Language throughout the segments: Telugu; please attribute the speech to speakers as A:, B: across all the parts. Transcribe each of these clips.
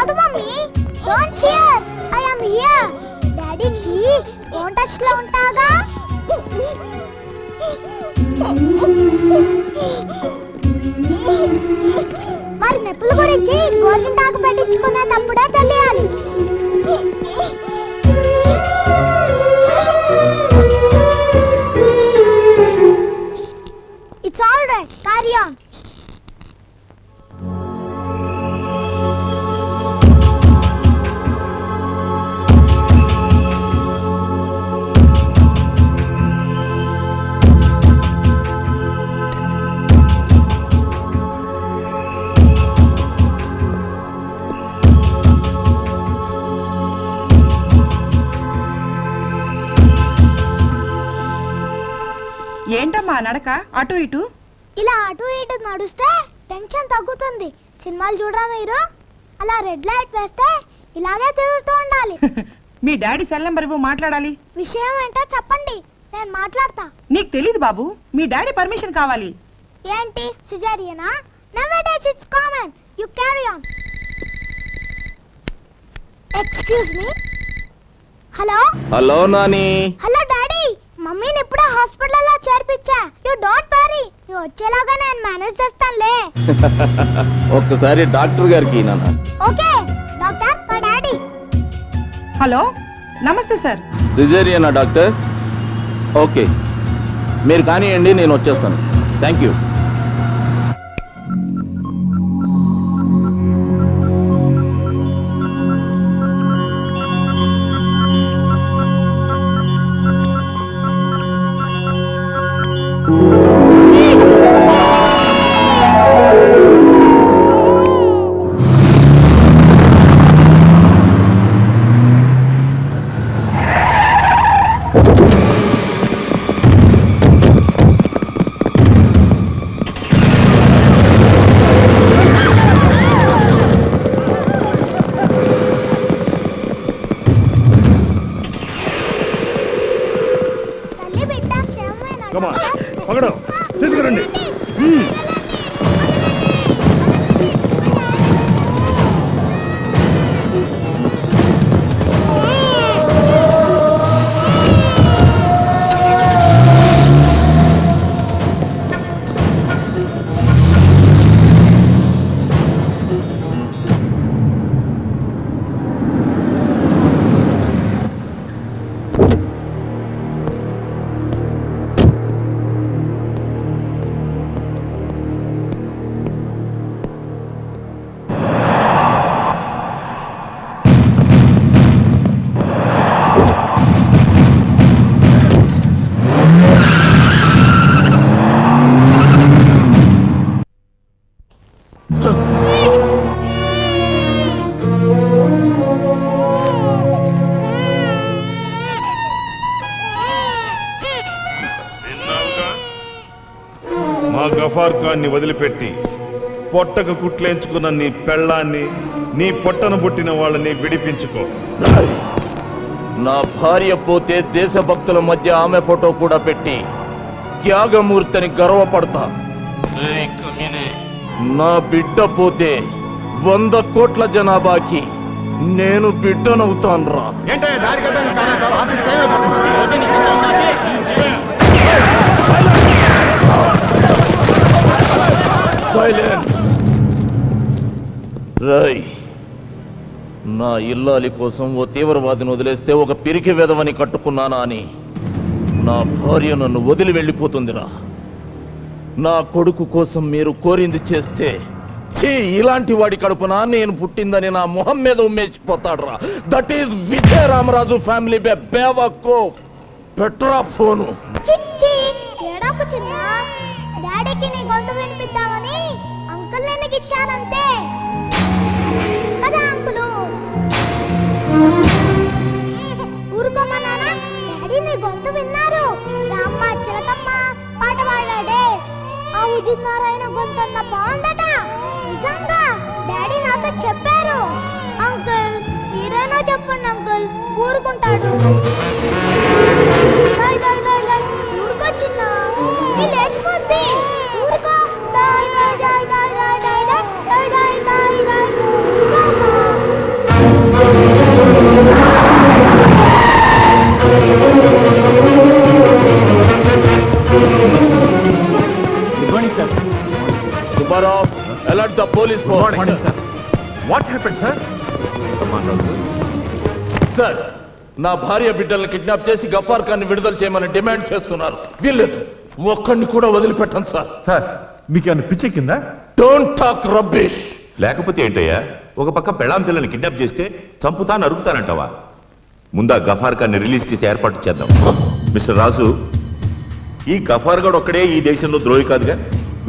A: కాదు mummy. Don't here I am here డాడీకి ఫోన్ టచ్లో ఉంటాగా మరి నొప్పుల గురించి గోరింటాకు పెట్టించుకునేటప్పుడే తెలియాలి. It's all right. Carry on.
B: నడక అటు ఇటు.
A: ఇలా అటు ఇటు నడుస్తే టెన్షన్ తగ్గుతుంది. సినిమాలు చూడరా మీరు? అలా రెడ్ లైట్ వేస్తే ఇలాగే తిరుగుతూ ఉండాలి.
B: మీ డాడీ సెల్ నెంబర్ ఇవ్వు మాట్లాడాలి.
A: విషయం ఏంటో చెప్పండి. నేను మాట్లాడతా.
B: నీకు తెలీదు బాబు మీ డాడీ పర్మిషన్ కావాలి.
A: ఏంటి? సిజేరియనా? Nowadays it's common you carry on excuse me hello
C: hello Nani.
A: Hello మమ్మీని ఇప్పుడే హాస్పిటల్లో చేర్పించా. You don't worry. నువ్వు వచ్చేలాగా నేను మేనేజ్ చేస్తానులే.
C: ఒక్కసారి డాక్టర్ గారికి నాన్న.
A: ఓకే డాక్టర్ మా డాడీ.
B: హలో నమస్తే సార్.
C: సిజేరియనా డాక్టర్? ఓకే మీరు కానివ్వండి నేను వచ్చేస్తాను. Thank you.
D: గఫార్ ఖాన్ని వదిలిపెట్టి పొట్టకు కుట్లేంచుకున్న నీ పెళ్ళాన్ని నీ పొట్టను పుట్టిన వాళ్ళని విడిపించుకో.
C: నా భార్య పోతే దేశభక్తుల మధ్య ఆమె ఫోటో కూడా పెట్టి త్యాగమూర్తిని గర్వపడతా. ఏయ్ కమీనే, నా బిడ్డ పోతే వంద కోట్ల జనాభాకి నేను బిడ్డనవుతాన్రా. సైలెన్స్ నా ఇల్లాలి కోసం ఓ తీవ్రవాదిని వదిలేస్తే ఒక పిరికి వెదవని కట్టుకున్నానా అని. నా భార్య నన్ను వదిలి వెళ్ళిపోతుందిరా. నా కొడుకు కోసం మీరు కోరింది చేస్తే ఛీ ఇలాంటి వాడి కడుపున నేను పుట్టిందని నా మొహం మీద ఉమ్మేసిపోతాడురా. That is Vijaya Ramaraju family బే బేవక్కో పెట్రా ఫోను.
A: డాడీకి నీ గొంతు వినిపిద్దామని అంకుల్ నేను విజయనారాయణ గొంతన్న బాగుందట నిజంగా డాడీ నాతో చెప్పారు అంకుల్ మీరైనా చెప్పండి అంకుల్ ఊరుకుంటాడు
E: ఊరుకొచ్చిందా Thank you.
C: Subbarao alert the police
E: sir what happen sir
C: sir నా భార్య బిడ్డల్ని కిడ్నాప్ చేసి గఫార్ ఖాన్ విడుదల చేయమని డిమాండ్ చేస్తున్నారు. వీల్లేదు. ఒక్కడిని కూడా వదిలిపెట్టను సార్
D: సార్ మీకు ఏమైనా పిచ్చే కింద
C: డోంట్ టాక్ రబ్బిష్
F: లేకపోతే ఏంటయ్యా? ఒక పక్క పెళ్ళాం పిల్లని కిడ్నాప్ చేస్తే చంపుతా నరుకుతానంటావా ముందా గఫార్ ఖాన్ని రిలీజ్ చేసి ఏర్పాటు చేద్దాం. మిస్టర్ రాజు ఈ గఫార్ గడ్ ఒక్కడే ఈ దేశంలో ద్రోహి కాదుగా?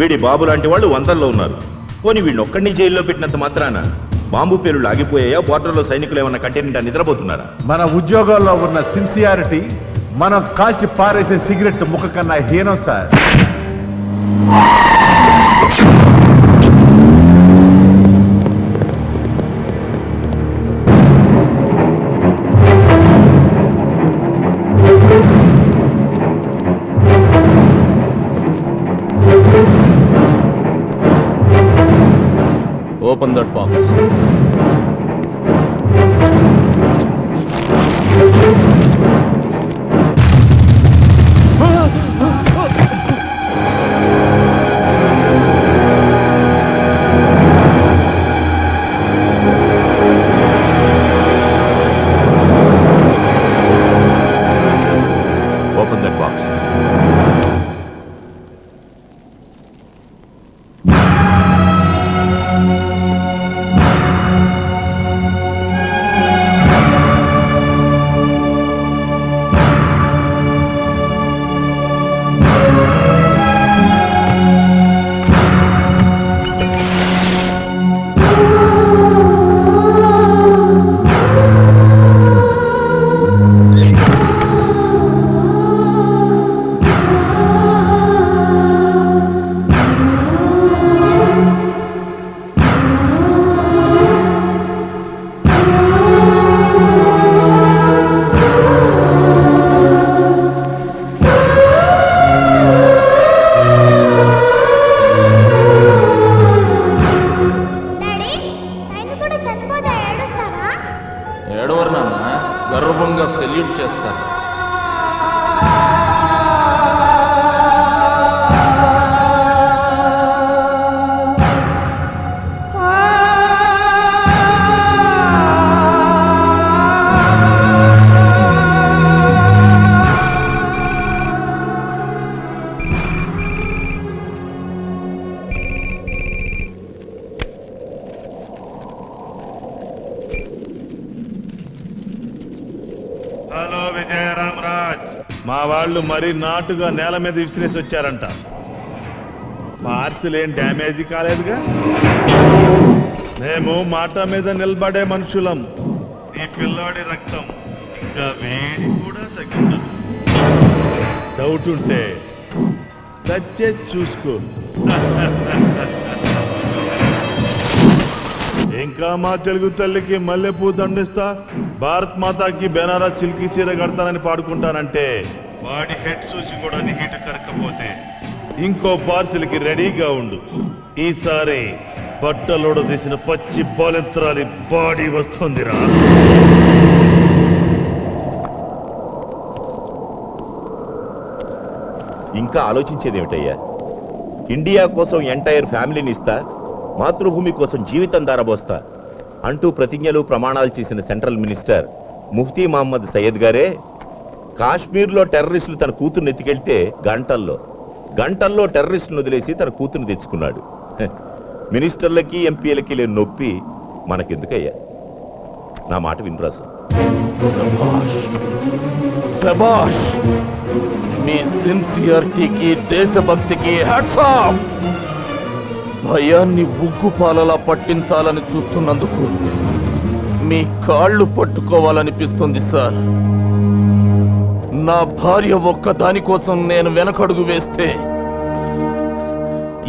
F: వీడి బాబు లాంటి వాళ్ళు వందల్లో ఉన్నారు. పోనీ వీడిని ఒక్కడిని జైల్లో పెట్టినంత మాత్రాన బాంబు పేలుళ్ళు ఆగిపోయాయా బోర్డర్లో సైనికులు ఏమన్నా కంటెంట్ నిద్రపోతున్నారా?
D: మన ఉద్యోగాల్లో ఉన్న సిన్సియారిటీ మనం కాల్చి పారేసే సిగరెట్ ముఖ కన్నా హీనం సార్. వాళ్ళు నాటుగా నేల మీద విసిరేసి వచ్చారంట. పార్సిల్ ఏం డ్యామేజ్ కాలేదుగా? మేము మాట మీద నిలబడే మనుషులం. ఈ పిల్లాడి రక్తం ఇంకా వేడి కూడా తగ్గింది డౌట్ ఉంటే చచ్చే చూసుకో. ఇంకా మా తెలుగు తల్లికి మల్లెపూ దండిస్తా భారత్ మాతాకి బెనారస్ సిల్కి చీర కడతానని పాడుకుంటానంటే వాడి హెడ్ చూసి కూడా నీ హీట్ కరకపోతే ఇంకో పార్సిల్కి రెడీగా ఉండు. ఈసారి బట్టలోడ తీసిన పచ్చి బాలెత్తరాలి బాడీ వస్తుందిరా.
F: ఇంకా ఆలోచించేదేమిటయ్యా? ఇండియా కోసం ఎంటైర్ ఫ్యామిలీని ఇస్తా మాతృభూమి కోసం జీవితం దారబోస్తా అంటూ ప్రతిజ్ఞలు ప్రమాణాలు చేసిన సెంట్రల్ మినిస్టర్ ముఫ్తీ మహమ్మద్ సయ్యద్ గారే కాశ్మీర్లో టెర్రరిస్టులు తన కూతుర్ని ఎత్తుకెళ్తే గంటల్లో గంటల్లో టెర్రరిస్టులను వదిలేసి తన కూతుర్ని తెచ్చుకున్నాడు. మినిస్టర్లకి ఎంపీలకి లేని నొప్పి మనకెందుకయ్యా? నా మాట వినరాసు
C: శబాష్ శబాష్ మీ సిన్సియారిటీకి దేశభక్తికి హ్యాట్స్ ఆఫ్ భయాన్ని ఉగ్గుపాలలా పట్టించాలని చూస్తున్నందుకు మీ కాళ్ళు పట్టుకోవాలనిపిస్తుంది సార్. నా భార్య ఒక్క దాని కోసం నేను వెనకడుగు వేస్తే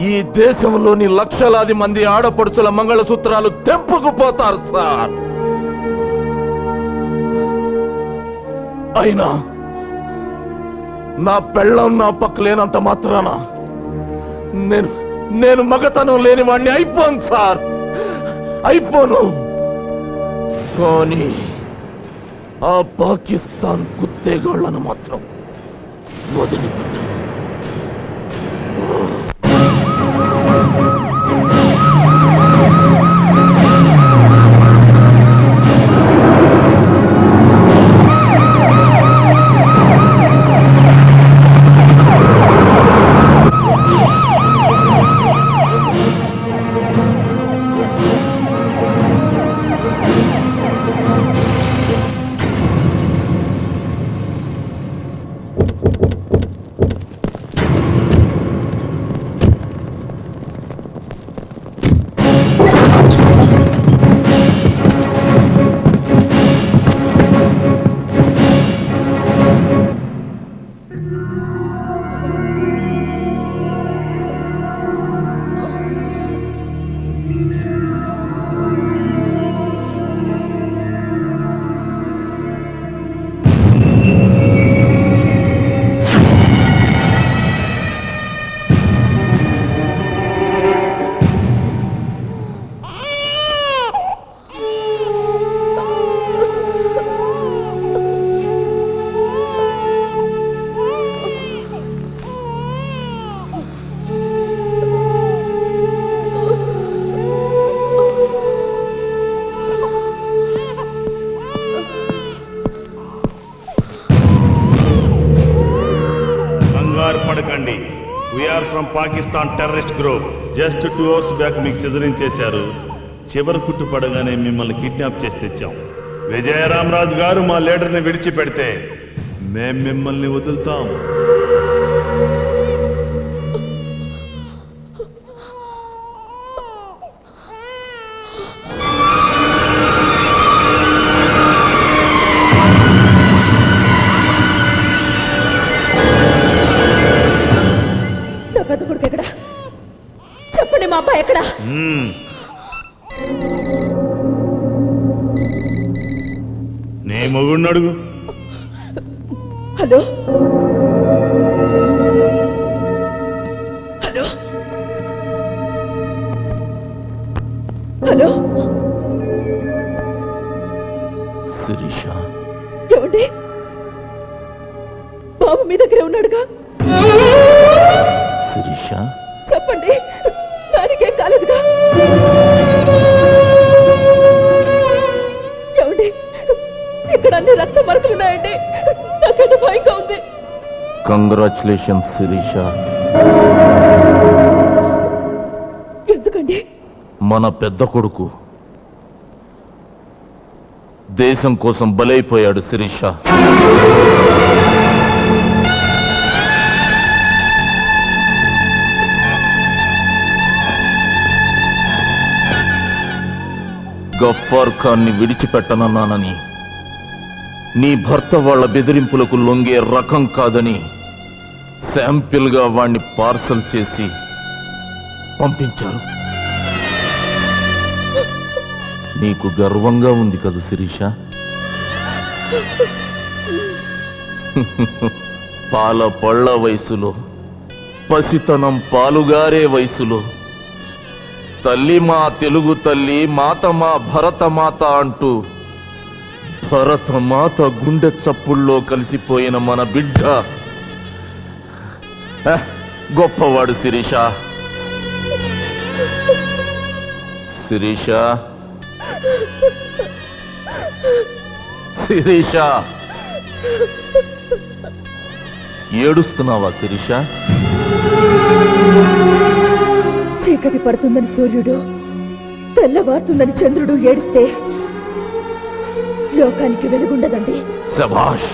C: ఈ దేశంలోని లక్షలాది మంది ఆడపడుచుల మంగళసూత్రాలు తెంపుకుపోతారు సార్. అయినా నా పెళ్ళం నా పక్క లేనంత మాత్రాన నేను నేను మగతనం లేని వాడిని అయిపోను సార్. అయిపోను. కానీ ఆ పాకిస్తాన్కు కుత్తేగాళ్ళను మాత్రం వదిలిపెట్టను
D: from Pakistan terrorist group just two hours back మీకు సిజరింగ్ చేశారు. చివరి కుట్టు పడగానే మిమ్మల్ని కిడ్నాప్ చేసి తెచ్చాం. విజయరామరాజు గారు మా లీడర్ని విడిచిపెడితే మేం మిమ్మల్ని వదులుతాం. మ్మ్. నీ మొగుడిని అడుగు.
G: హలో. హలో. హలో.
C: శిరీష.
G: ఏమండి? బాబు మీ దగ్గరే ఉన్నాడుగా?
C: శిరీష.
G: చెప్పండి. దానికేం కాలేదుగా. ఏమండి? ఇక్కడ అన్ని రక్త మరకలున్నాయండి నాకేదో భయంగా ఉంది.
C: కంగ్రాచులేషన్ శిరీష
G: ఎందుకండి?
C: మన పెద్ద కొడుకు దేశం కోసం బలైపోయాడు శిరీష గఫ్ఫార్ ఖాన్ని విడిచిపెట్టనన్నానని. నీ భర్త వాళ్ళ బెదిరింపులకు లొంగే రకం కాదని శాంపిల్గా వాణ్ణి పార్సల్ చేసి పంపించారు. నీకు గర్వంగా ఉంది కదా శిరీష? పాల పళ్ళ వయసులో పసితనం పాలుగారే వయసులో తల్లి మా తెలుగు తల్లి మాత మా భరతమాత అంటూ భరతమాత గుండె చప్పుల్లో కలిసిపోయిన మన బిడ్డ. గొప్పవాడు శిరీష. శిరీష. శిరీష. ఏడుస్తున్నావా శిరీష?
G: చీకటి పడుతుందని సూర్యుడు తెల్లవారుతుందని చంద్రుడు ఏడిస్తే లోకానికి వెలుగుండదండి.
C: సభాష్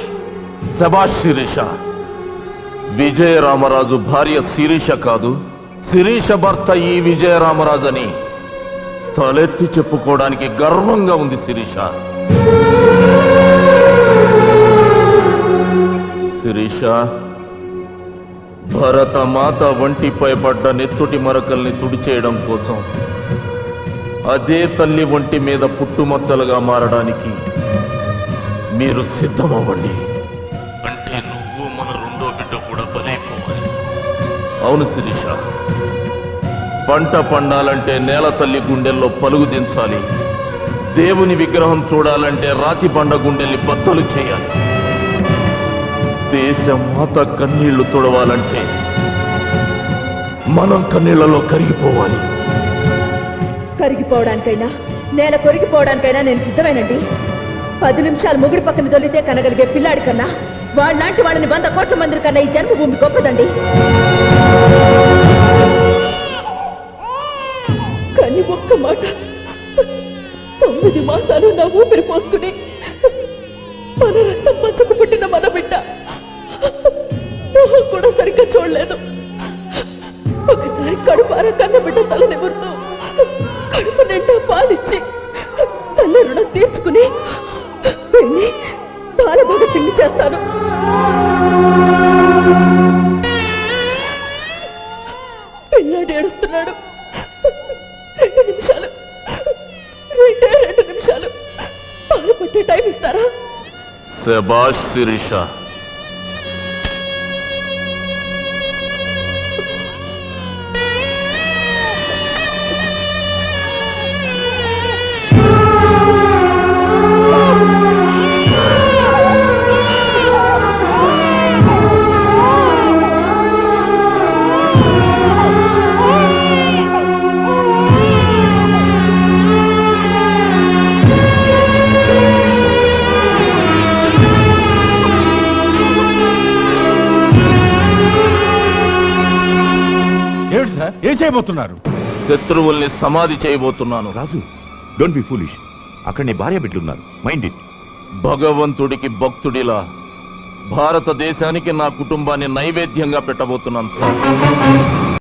C: సభాష్ శిరీష. విజయరామరాజు భార్య శిరీష కాదు శిరీష భర్త ఈ విజయరామరాజు అని తలెత్తి చెప్పుకోవడానికి గర్వంగా ఉంది శిరీష. శిరీష భరతమాత వంటిపై పడ్డ నెత్తుటి మరకల్ని తుడిచేయడం కోసం. అదే తల్లి ఒంటి మీద పుట్టుమచ్చలుగా మారడానికి మీరు సిద్ధమవ్వండి. అంటే నువ్వు మన రెండో బిడ్డ కూడా బలైపోవాలి. అవును శిరీష. పంట పండాలంటే నేల తల్లి గుండెల్లో పలుగు దించాలి. దేవుని విగ్రహం చూడాలంటే రాతి బండ గుండెల్ని బద్దలు చేయాలి. దేశ మాత కన్నీళ్ళు తుడవాలంటే మనం కన్నీళ్ళలో కరిగిపోవాలి.
G: కరిగిపోవడానికైనా నేల కొరిగిపోవడానికైనా నేను సిద్ధమేనండి. పది నిమిషాలు ముగుడు పక్కన దొల్లితే కనగలిగే పిల్లాడి కన్నా వాళ్ళలాంటి వాళ్ళని వంద కోట్ల మంది కన్నా ఈ జన్మభూమి గొప్పదండి. కానీ ఒక్క మాట తొమ్మిది మాసాలు నా ఊపిరి పోసుకుని మన రక్తం పంచుకు పుట్టిన మన బిడ్డ మొహం కూడా సరిగ్గా చూడలేదు. ఒకసారి కడుపార కన్న బిడ్డ తల నిమురుతూ కడుపు నిండా పాలిచ్చి తల్లి రుణం తీర్చుకుని వెళ్ళి బాలభగత్ సింగి చేస్తాను.
C: శబాష్ శిరీష
E: చేయబోతున్నారు.
C: శత్రువుల్ని సమాధి చేయబోతున్నాను.
F: రాజు డోంట్ బి ఫూలిష్ అక్కడ నీ భార్య బిడ్డలున్నారు మైండ్ ఇట్
C: భగవంతుడికి భక్తుడిలా భారతదేశానికి నా కుటుంబాన్ని నైవేద్యంగా పెట్టబోతున్నాను సార్.